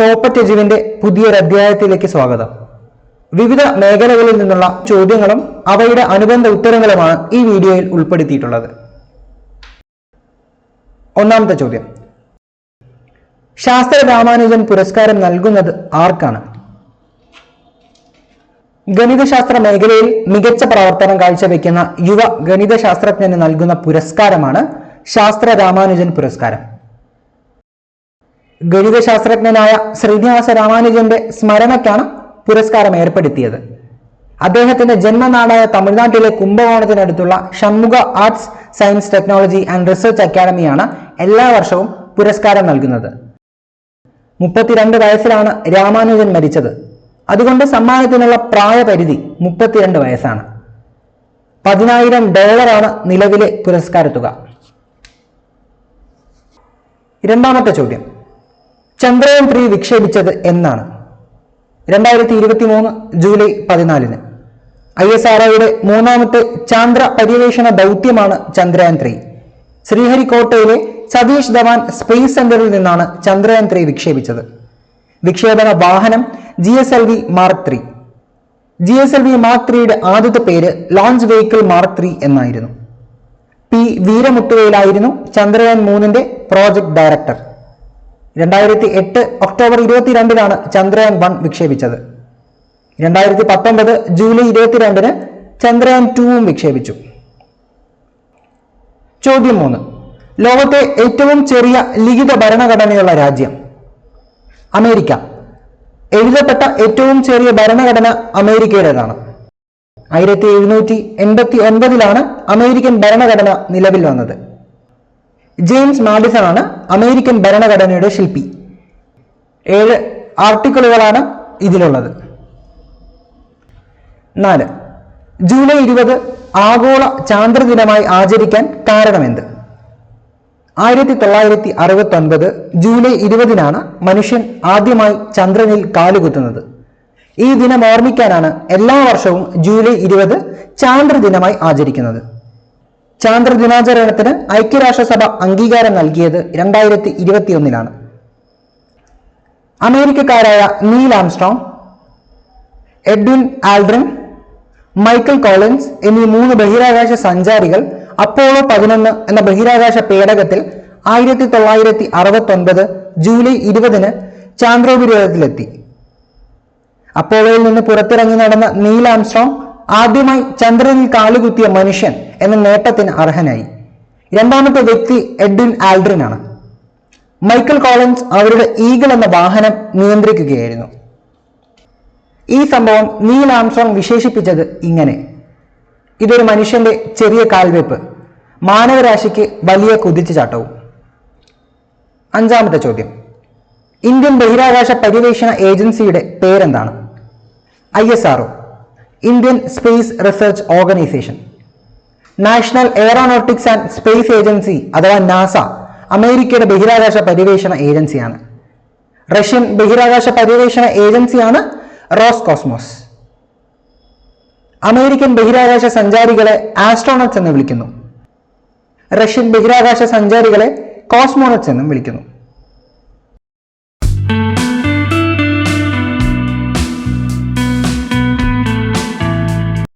Top ജീവിന്റെ പുതിയൊരു അധ്യായത്തിലേക്ക് സ്വാഗതം. വിവിധ മേഖലകളിൽ നിന്നുള്ള ചോദ്യങ്ങളും അവയുടെ അനുബന്ധ ഉത്തരങ്ങളുമാണ് ഈ വീഡിയോയിൽ ഉൾപ്പെടുത്തിയിട്ടുള്ളത്. ഒന്നാമത്തെ ചോദ്യം. ശാസ്ത്ര രാമാനുജൻ പുരസ്കാരം നൽകുന്നത് ആർക്കാണ്? ഗണിതശാസ്ത്ര മേഖലയിൽ മികച്ച പ്രവർത്തനം കാഴ്ചവെക്കുന്ന യുവ ഗണിതശാസ്ത്രജ്ഞന് നൽകുന്ന പുരസ്കാരമാണ് ശാസ്ത്ര രാമാനുജൻ പുരസ്കാരം. ഗണിതശാസ്ത്രജ്ഞനായ ശ്രീനിവാസ രാമാനുജന്റെ സ്മരണയ്ക്കാണ് പുരസ്കാരം ഏർപ്പെടുത്തിയത്. അദ്ദേഹത്തിന്റെ ജന്മനാടായ തമിഴ്നാട്ടിലെ കുംഭകോണത്തിനടുത്തുള്ള Shanmugha arts science technology and research അക്കാദമിയാണ് എല്ലാ വർഷവും പുരസ്കാരം നൽകുന്നത്. മുപ്പത്തിരണ്ട് വയസ്സിലാണ് രാമാനുജൻ മരിച്ചത്. അതുകൊണ്ട് സമ്മാനത്തിനുള്ള പ്രായപരിധി മുപ്പത്തിരണ്ട് വയസ്സാണ്. പതിനായിരം ഡോളറാണ് നിലവിലെ പുരസ്കാര തുക രണ്ടാമത്തെ ചോദ്യം. ചന്ദ്രയാൻ ത്രീ വിക്ഷേപിച്ചത് എന്നാണ്. രണ്ടായിരത്തി ഇരുപത്തി മൂന്ന് ജൂലൈ പതിനാലിന്. ഐ എസ് ആർഒയുടെ മൂന്നാമത്തെ ചാന്ദ്ര പര്യവേഷണ ദൗത്യമാണ് ചന്ദ്രയാൻ ത്രീ. ശ്രീഹരിക്കോട്ടയിലെ സതീഷ് ധവാൻ സ്പേസ് സെന്ററിൽ നിന്നാണ് ചന്ദ്രയാൻ ത്രീ വിക്ഷേപിച്ചത്. വിക്ഷേപണ വാഹനം G S L V mark three. G S L V mark ത്രീയുടെ ആദ്യത്തെ പേര് ലോഞ്ച് വെഹിക്കിൾ മാർക്ക് ത്രീ എന്നായിരുന്നു. പി വീരമുത്തുവയിലായിരുന്നു ചന്ദ്രയാൻ മൂന്നിന്റെ പ്രോജക്ട് ഡയറക്ടർ. രണ്ടായിരത്തി എട്ട് ഒക്ടോബർ ഇരുപത്തിരണ്ടിനാണ് ചന്ദ്രയാൻ വൺ വിക്ഷേപിച്ചത്. രണ്ടായിരത്തി പത്തൊമ്പത് ജൂലൈ ഇരുപത്തിരണ്ടിന് ചന്ദ്രയാൻ ടൂവും വിക്ഷേപിച്ചു. ചോദ്യം മൂന്ന്. ലോകത്തെ ഏറ്റവും ചെറിയ ലിഖിത ഭരണഘടനയുള്ള രാജ്യം. അമേരിക്ക. എഴുതപ്പെട്ട ഏറ്റവും ചെറിയ ഭരണഘടന അമേരിക്കയുടേതാണ്. ആയിരത്തി എഴുന്നൂറ്റി എൺപത്തി ഒൻപതിലാണ് അമേരിക്കൻ ഭരണഘടന നിലവിൽ വന്നത്. ജെയിംസ് മാഡിസൺ ആണ് അമേരിക്കൻ ഭരണഘടനയുടെ ശില്പി. ഏഴ് ആർട്ടിക്കിളുകളാണ് ഇതിലുള്ളത്. നാല്. ജൂലൈ ഇരുപത് ആഗോള ചാന്ദ്രദിനമായി ആചരിക്കാൻ കാരണമെന്ത്? ആയിരത്തി തൊള്ളായിരത്തി അറുപത്തി ഒൻപത് ജൂലൈ ഇരുപതിനാണ് മനുഷ്യൻ ആദ്യമായി ചന്ദ്രനിൽ കാലുകുത്തുന്നത്. ഈ ദിനം ഓർമ്മിക്കാനാണ് എല്ലാ വർഷവും ജൂലൈ ഇരുപത് ചാന്ദ്രദിനമായി ആചരിക്കുന്നത്. ചാന്ദ്ര ദിനാചരണത്തിന് ഐക്യരാഷ്ട്രസഭ അംഗീകാരം നൽകിയത് രണ്ടായിരത്തി ഇരുപത്തിയൊന്നിലാണ് അമേരിക്കക്കാരായ Neil Armstrong Edwin Aldrin Michael Collins എന്നീ മൂന്ന് ബഹിരാകാശ സഞ്ചാരികൾ അപ്പോളോ പതിനൊന്ന് എന്ന ബഹിരാകാശ പേടകത്തിൽ ആയിരത്തി തൊള്ളായിരത്തി അറുപത്തി ഒൻപത് ജൂലൈ ഇരുപതിന് ചാന്ദ്രോപരിതലത്തിലെത്തി. അപ്പോളോയിൽ നിന്ന് പുറത്തിറങ്ങി നടന്ന നീൽ ആംസ്ട്രോങ് ആദ്യമായി ചന്ദ്രനിൽ കാലുകുത്തിയ മനുഷ്യൻ എന്ന നേട്ടത്തിന് അർഹനായി. രണ്ടാമത്തെ വ്യക്തി എഡ്വിൻ ആൽഡ്രിൻ ആണ് മൈക്കിൾ കോളൻസ് അവരുടെ ഈഗിൾ എന്ന വാഹനം നിയന്ത്രിക്കുകയായിരുന്നു. ഈ സംഭവം നീൽ ആംസ്ട്രോങ് വിശേഷിപ്പിച്ചത് ഇങ്ങനെ. ഇതൊരു മനുഷ്യന്റെ ചെറിയ കാൽവെപ്പ്. മാനവരാശിക്ക് വലിയ കുതിച്ചുചാട്ടവും. അഞ്ചാമത്തെ ചോദ്യം. ഇന്ത്യൻ ബഹിരാകാശ പര്യവേഷണ ഏജൻസിയുടെ പേരെന്താണ്? I S RO Indian space research organisation national aeronautics and space agency അഥവാ നാസ അമേരിക്കയുടെ ബഹിരാകാശ പര്യവേഷണ ഏജൻസിയാണ്. റഷ്യൻ ബഹിരാകാശ പര്യവേഷണ ഏജൻസിയാണ് റോസ് കോസ്മോസ് അമേരിക്കൻ ബഹിരാകാശ സഞ്ചാരികളെ ആസ്ട്രോണറ്റ്സ് എന്ന് വിളിക്കുന്നു. റഷ്യൻ ബഹിരാകാശ സഞ്ചാരികളെ കോസ്മോണറ്റ്സ് എന്നും വിളിക്കുന്നു.